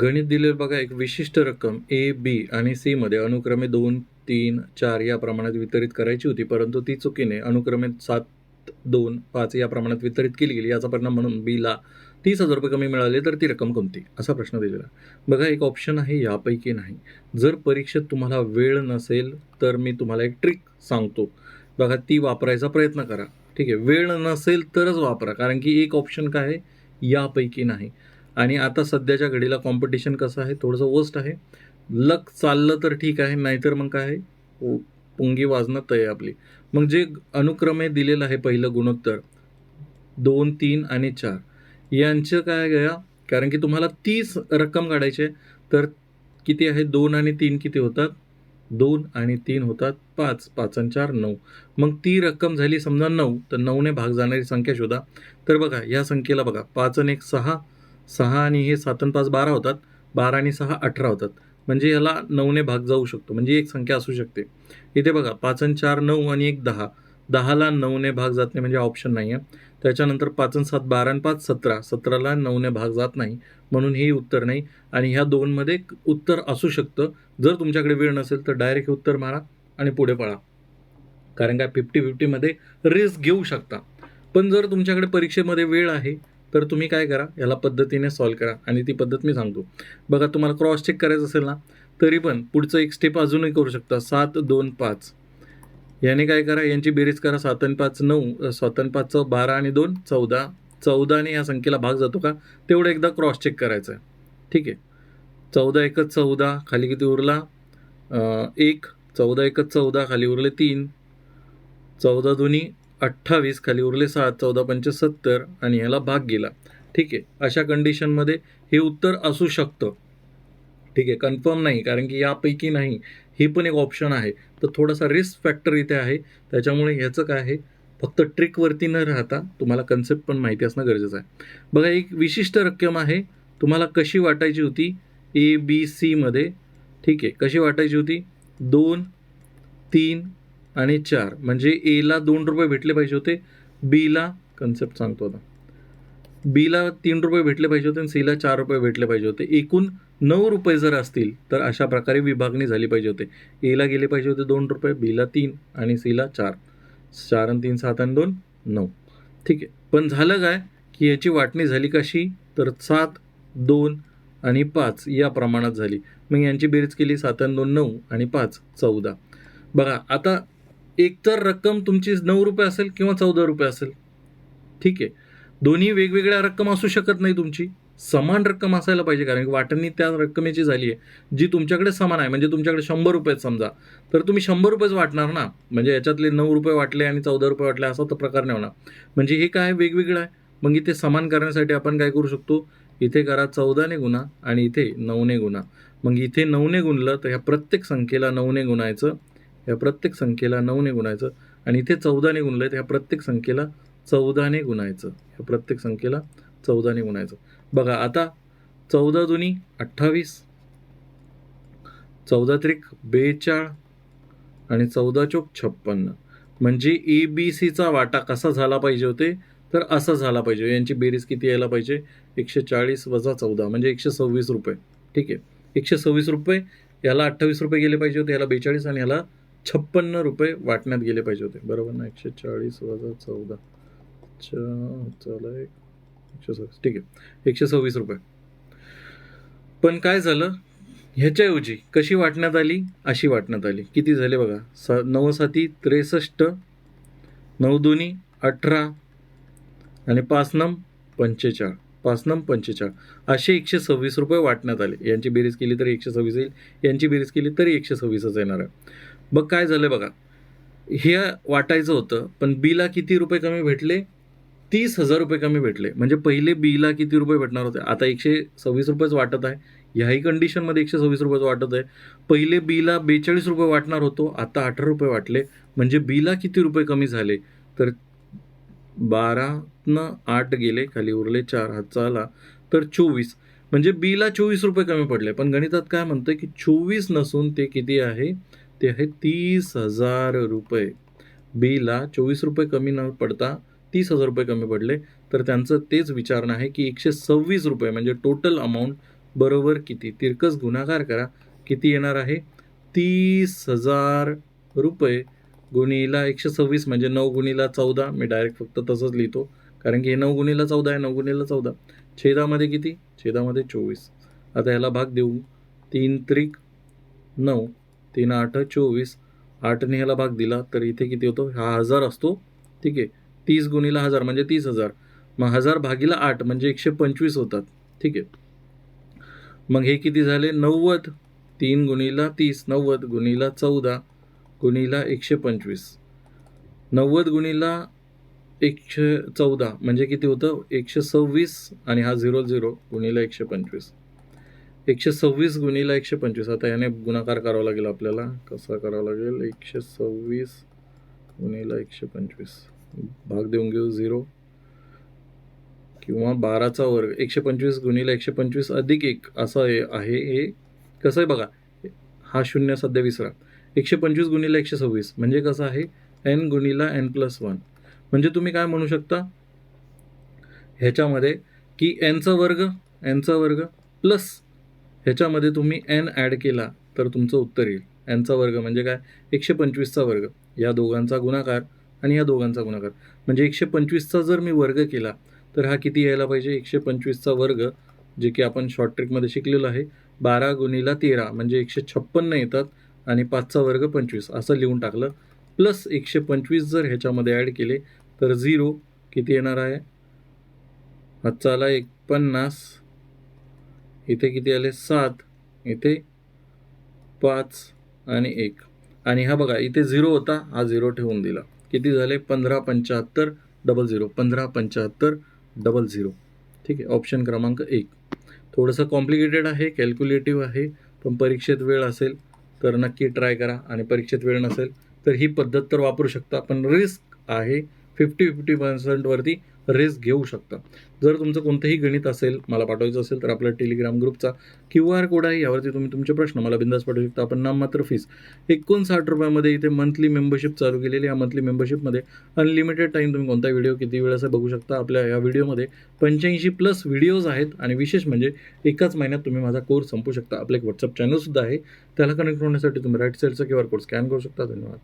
गणित दिलेलं बघा एक विशिष्ट रक्कम ए बी आणि सी मध्ये अनुक्रमे दोन तीन चार या प्रमाणात वितरित करायची होती परंतु ती चुकीने अनुक्रमे सात दोन पाच या प्रमाणात वितरित केली गेली. याचा परिणाम म्हणून बीला तीस हजार रुपये कमी मिळाले तर ती रक्कम कोणती? असा प्रश्न दिलेला. बघा एक ऑप्शन आहे यापैकी नाही. जर परीक्षेत तुम्हाला वेळ नसेल तर मी तुम्हाला एक ट्रिक सांगतो. बघा ती वापरायचा प्रयत्न करा. ठीक आहे वेळ नसेल तरच वापरा कारण की एक ऑप्शन काय आहे? यापैकी नाही. आणि आता सध्याच्या घडीला कॉम्पिटिशन कसं आहे थोडंसं वर्स्ट आहे. लक चाललं तर ठीक आहे नाहीतर मग काय? आहे पुंगी वाजणं तय आपली. मग जे अनुक्रमे दिलेलं आहे पहिलं गुणोत्तर दोन तीन आणि चार यांचं काय गया? कारण की तुम्हाला तीस रक्कम काढायची आहे तर किती आहे? दोन आणि तीन किती होतात? दोन आणि तीन होतात पाच पाच आणि चार नऊ. मग ती रक्कम झाली समजा नऊ तर नऊने भाग जाणारी संख्या शोधा. तर बघा या संख्येला बघा पाच आणि एक सहा सहा आणि हे सात आणि पाच बारा होतात बारा आणि सहा अठरा होतात. म्हणजे ह्याला नऊने भाग जाऊ शकतो. म्हणजे एक संख्या असू शकते. इथे बघा पाच आणि चार नऊ आणि एक दहा. दहाला नऊने भाग जात नाही म्हणजे ऑप्शन नाही आहे त्याच्यानंतर पाच आणि सात बारा आणि पाच सतरा. सतराला नऊने भाग जात नाही म्हणून हे उत्तर नाही. आणि ह्या दोनमध्ये एक उत्तर असू शकतं. जर तुमच्याकडे वेळ नसेल तर डायरेक्ट हे उत्तर मारा आणि पुढे पळा. कारण काय? फिफ्टी फिफ्टीमध्ये रिस्क घेऊ शकता. पण जर तुमच्याकडे परीक्षेमध्ये वेळ आहे तर तुम्ही काय करा याला पद्धतीने सॉल्व करा आणि ती पद्धत मी सांगतो. बघा तुम्हाला क्रॉस चेक करायचं असेल ना तरी पण पुढचं एक स्टेप अजूनही करू शकता. सात दोन पाच. याने काय करा यांची बेरीज करा. सात आणि पाच नऊ. सात आणि पाच बारा आणि दोन चौदा. चौदाने या संख्येला भाग जातो का? तेवढं एकदा क्रॉस चेक करायचं आहे ठीक आहे? चौदा एकच चौदा खाली किती उरला? एक. चौदा एकच चौदा खाली उरले तीन. चौदा दोन्ही अठ्ठावीस खाली उरले सात चौदा पंच सत्तर आणि ह्याला भाग गेला. ठीक आहे. अशा कंडिशनमध्ये हे उत्तर असू शकतं. ठीक आहे. कन्फर्म नाही कारण की यापैकी नाही. हे पण एक ऑप्शन आहे. तर थोडासा रिस्क फॅक्टर इथे आहे. त्याच्यामुळे ह्याचं काय आहे? फक्त ट्रिकवरती न राहता तुम्हाला कन्सेप्ट पण माहिती असणं गरजेचं आहे. बघा एक विशिष्ट रक्कम आहे. तुम्हाला कशी वाटायची होती? ए बी सीमध्ये ठीक आहे. कशी वाटायची होती? दोन तीन आणि चार म्हणजे एला दोन रुपये भेटले पाहिजे होते बीला कन्सेप्ट सांगतो आता. बीला तीन रुपये भेटले पाहिजे होते आणि सीला चार रुपये भेटले पाहिजे होते. एकूण नऊ रुपये जर असतील तर अशा प्रकारे विभागणी झाली पाहिजे होते. एला गेले पाहिजे होते दोन रुपये बीला तीन आणि सीला चार. चार आणि तीन सात आणि दोन नऊ. ठीक आहे. पण झालं काय? की याची वाटणी झाली कशी? तर सात दोन आणि पाच या प्रमाणात झाली. मग यांची बेरीज केली सात आणि दोन नऊ आणि पाच चौदा. बघा आता एकतर रक्कम तुमची नऊ रुपये असेल किंवा चौदा रुपये असेल. ठीक आहे. दोन्ही वेगवेगळ्या रक्कम असू शकत नाही तुमची. समान रक्कम असायला पाहिजे कारण की वाटणी त्या रक्कमेची झाली आहे जी तुमच्याकडे समान आहे. म्हणजे तुमच्याकडे शंभर रुपये आहेत समजा. तर तुम्ही शंभर रुपयेच वाटणार ना? म्हणजे याच्यातले नऊ रुपये वाटले आणि चौदा रुपये वाटले असा तर प्रकार नाही होणार. म्हणजे हे काय वेगवेगळं आहे? मग इथे समान करण्यासाठी आपण काय करू शकतो? इथे करा चौदाने गुणा आणि इथे नऊने गुणा. मग इथे नऊने गुणलं तर ह्या प्रत्येक संख्येला नऊने गुणायचं. ह्या प्रत्येक संख्येला नऊने गुणायचं आणि इथे चौदाने गुणलं आहेत ह्या प्रत्येक संख्येला चौदाने गुणायचं. ह्या प्रत्येक संख्येला चौदाने गुणायचं. बघा आता चौदा दुनी अठ्ठावीस चौदा त्रिक बेचाळ आणि चौदा चोक छप्पन्न. म्हणजे ए बी सीचा वाटा कसा झाला पाहिजे होते? तर असा झाला पाहिजे. यांची बेरीज किती यायला पाहिजे? एकशे चाळीस वजा चौदा म्हणजे एकशे सव्वीस रुपये. ठीक आहे. एकशे सव्वीस रुपये याला अठ्ठावीस रुपये गेले पाहिजे होते याला बेचाळीस आणि याला छप्पन्न रुपये वाटण्यात गेले पाहिजे होते. बरोबर ना? एकशे चाळीस वजा चौदा. चला एक. एकशे सव्वीस. ठीक आहे. एकशे सव्वीस रुपये. पण काय झालं? ह्याच्याऐवजी कशी वाटण्यात आली? अशी वाटण्यात आली. किती झाले बघा? स नवसाती त्रेसष्ट नऊ दोन्ही अठरा आणि पाच नम पंचेचाळ. पाच नम पंचेचाळ. असे एकशे सव्वीस रुपये वाटण्यात आले. यांची बेरीज केली तरी एकशे सव्वीस येईल. यांची बेरीज केली तरी एकशे सव्वीसच येणार आहे. मग काय झालं बघा. हे वाटायचं होतं पण बीला किती रुपये कमी भेटले? तीस हजार रुपये कमी भेटले. म्हणजे पहिले बीला किती रुपये भेटणार होते? आता एकशे सव्वीस रुपयेच वाटत आहे. ह्याही कंडिशनमध्ये एकशे सव्वीस रुपयेच वाटत आहे. पहिले बीला बेचाळीस रुपये वाटणार होतो आता अठरा रुपये वाटले. म्हणजे बीला किती रुपये कमी झाले? तर बारातनं आठ गेले खाली उरले चार हातचा आला तर चोवीस. म्हणजे बीला चोवीस रुपये कमी पडले. पण गणितात काय म्हणतं की चोवीस नसून ते किती आहे? ते आहे तीस हजार रुपये. बीला चोवीस रुपये कमी न पडता तीस हजार रुपये कमी पडले. तर त्यांचं तेच विचारणं आहे की एकशे सव्वीस रुपये म्हणजे टोटल अमाऊंट बरोबर किती? तिरकस गुणाकार करा. किती येणार आहे? तीस हजार रुपये गुणीला एकशे सव्वीस म्हणजे नऊ गुणीला चौदा. मी डायरेक्ट फक्त तसंच लिहितो. कारण की हे नऊ गुणीला चौदा आहे नऊ गुणीला चौदा. छेदामध्ये किती? छेदामध्ये चोवीस. आता ह्याला भाग देऊ. तीन त्रिक नऊ. तीन आठ चोवीस. आठने ह्याला भाग दिला तर इथे किती होतो? हा हजार असतो. ठीक आहे. तीस गुणीला हजार म्हणजे तीस हजार. मग हजार भागीला आठ म्हणजे एकशे पंचवीस होतात. ठीक आहे. मग हे किती झाले? नव्वद. तीन गुणीला तीस नव्वद गुणीला चौदा गुणीला एकशे पंचवीस. नव्वद गुणीला एकशे चौदा म्हणजे किती होतं? एकशे सव्वीस आणि हा झिरो झिरो गुणीला एकशे पंचवीस. एकशे सव्वीस गुणीला एकशे पंचवीस. आता याने गुणाकार करावा लागेल आपल्याला. कसा करावा लागेल? एकशे सव्वीस गुणीला एकशे पंचवीस. भाग देऊन घेऊ झिरो. किंवा बाराचा वर्ग. एकशे पंचवीस गुणीला एकशे पंचवीस अधिक एक. असं आहे हे. कसं आहे बघा? हा शून्य सध्या विसरा. एकशे पंचवीस गुणीला एकशे सव्वीस. म्हणजे कसं आहे? एन गुणीला एन प्लस वन. म्हणजे तुम्ही काय म्हणू शकता? ह्याच्यामध्ये की एनचा वर्ग एनचा वर्ग प्लस ह्याच्यामध्ये तुम्ही एन ॲड केला तर तुमचं उत्तर येईल. एनचा वर्ग म्हणजे काय? एकशे पंचवीसचा वर्ग. या दोघांचा गुणाकार आणि या दोघांचा गुणाकार. म्हणजे एकशे पंचवीसचा जर मी वर्ग केला तर हा किती यायला पाहिजे? एकशे पंचवीसचा वर्ग जे की आपण शॉर्ट ट्रिकमध्ये शिकलेलो आहे बारा गुणीला तेरा म्हणजे एकशे छप्पन्न येतात आणि पाचचा वर्ग पंचवीस. असं लिहून टाकलं. प्लस एकशे पंचवीस जर ह्याच्यामध्ये ॲड केले तर झिरो किती येणार आहे? हातचा आला एक पन्नास इथे किती आले? सात. इथे पाच आणि एक. आणि हा बघा इथे झिरो होता हा झिरो ठेवून दिला. किती झाले? पंधरा पंच्याहत्तर डबल झिरो. पंधरा पंच्याहत्तर डबल झिरो. ठीक आहे? ऑप्शन क्रमांक एक. थोडंसं कॉम्प्लिकेटेड आहे कॅल्क्युलेटिव्ह आहे पण परीक्षेत वेळ असेल तर नक्की ट्राय करा. आणि परीक्षेत वेळ नसेल तर ही पद्धत तर वापरू शकता पण रिस्क आहे. फिफ्टी फिफ्टी पर्सेंटवरती रिस्क घेऊ शकता. जर तुमचं कोणतंही गणित असेल मला पाठवायचं असेल तर आपल्या टेलिग्राम ग्रुपचा क्यू आर कोड आहे. यावरती तुम्ही तुमचे प्रश्न मला बिंदास पाठवू शकता. आपण नाममात्र फीस एकोणसाठ रुपयामध्ये इथे मंथली मेंबरशिप चालू केलेली या मंथली मेंबरशिपमध्ये अनलिमिटेड टाईम तुम्ही कोणता व्हिडिओ किती वेळ असं बघू शकता. आपल्या या व्हिडिओमध्ये पंच्याऐंशी प्लस व्हिडिओज आहेत आणि विशेष म्हणजे एकाच महिन्यात तुम्ही माझा कोर्स संपू शकता. आपलं एक व्हॉट्सअप चॅनलसुद्धा आहे. त्याला कनेक्ट होण्यासाठी तुम्ही राईट साईडचा क्यू आर कोड स्कॅन करू शकता. धन्यवाद.